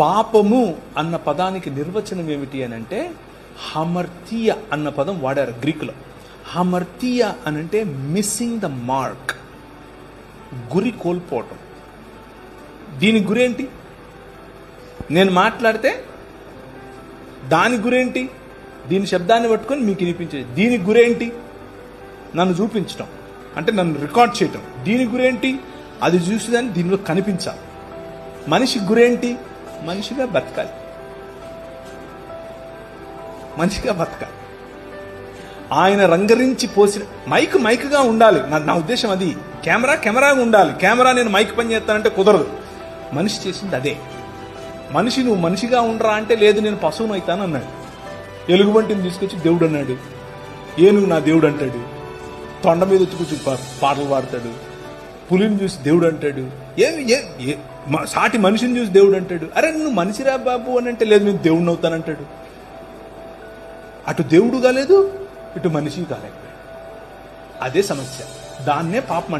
పాపము అన్న పదానికి నిర్వచనం ఏమిటి అని అంటే హమర్తీయ అన్న పదం వాడారు గ్రీకులో. హమర్తీయ అని అంటే మిస్సింగ్ ద మార్క్ గురి కోల్పోవటం. దీని గురేంటి? నేను మాట్లాడితే దాని గురేంటి? దీని శబ్దాన్ని పట్టుకొని మీకు వినిపించేది. దీని గురేంటి? నన్ను చూపించటం. అంటే నన్ను రికార్డ్ చేయటం. దీని గురేంటి? అది చూసేదాన్ని దీనిలో కనిపించాలి. మనిషి గురేంటి? మనిషిగా బతకాలి. మనిషిగా బతకాలి. ఆయన రంగరించి పోసిన మైక్ మైక్గా ఉండాలి. నా నా ఉద్దేశం అది. కెమెరా కెమెరాగా ఉండాలి. కెమెరా నేను మైక్ పని చేస్తానంటే కుదరదు. మనిషి చేసింది అదే. మనిషి నువ్వు మనిషిగా ఉండరా అంటే లేదు నేను పశువును అవుతాను అన్నాడు. ఎలుగుబంటిని తీసుకొచ్చి దేవుడు అన్నాడు. ఏనుగు నా దేవుడు అంటాడు. తొండ మీద వచ్చి కూర్చొని పాటలు పాడతాడు. పులిని చూసి దేవుడు అంటాడు ఏమి ఏ సాటి మనిషిని చూసి దేవుడు అంటాడు అరే నువ్వు మనిషిరా బాబు అని అంటే లేదు నేను దేవుడిని అవుతానంటాడు అటు దేవుడు కాలేదు ఇటు మనిషి కాలేకపోయాడు. అదే సమస్య. దాన్నే పాపం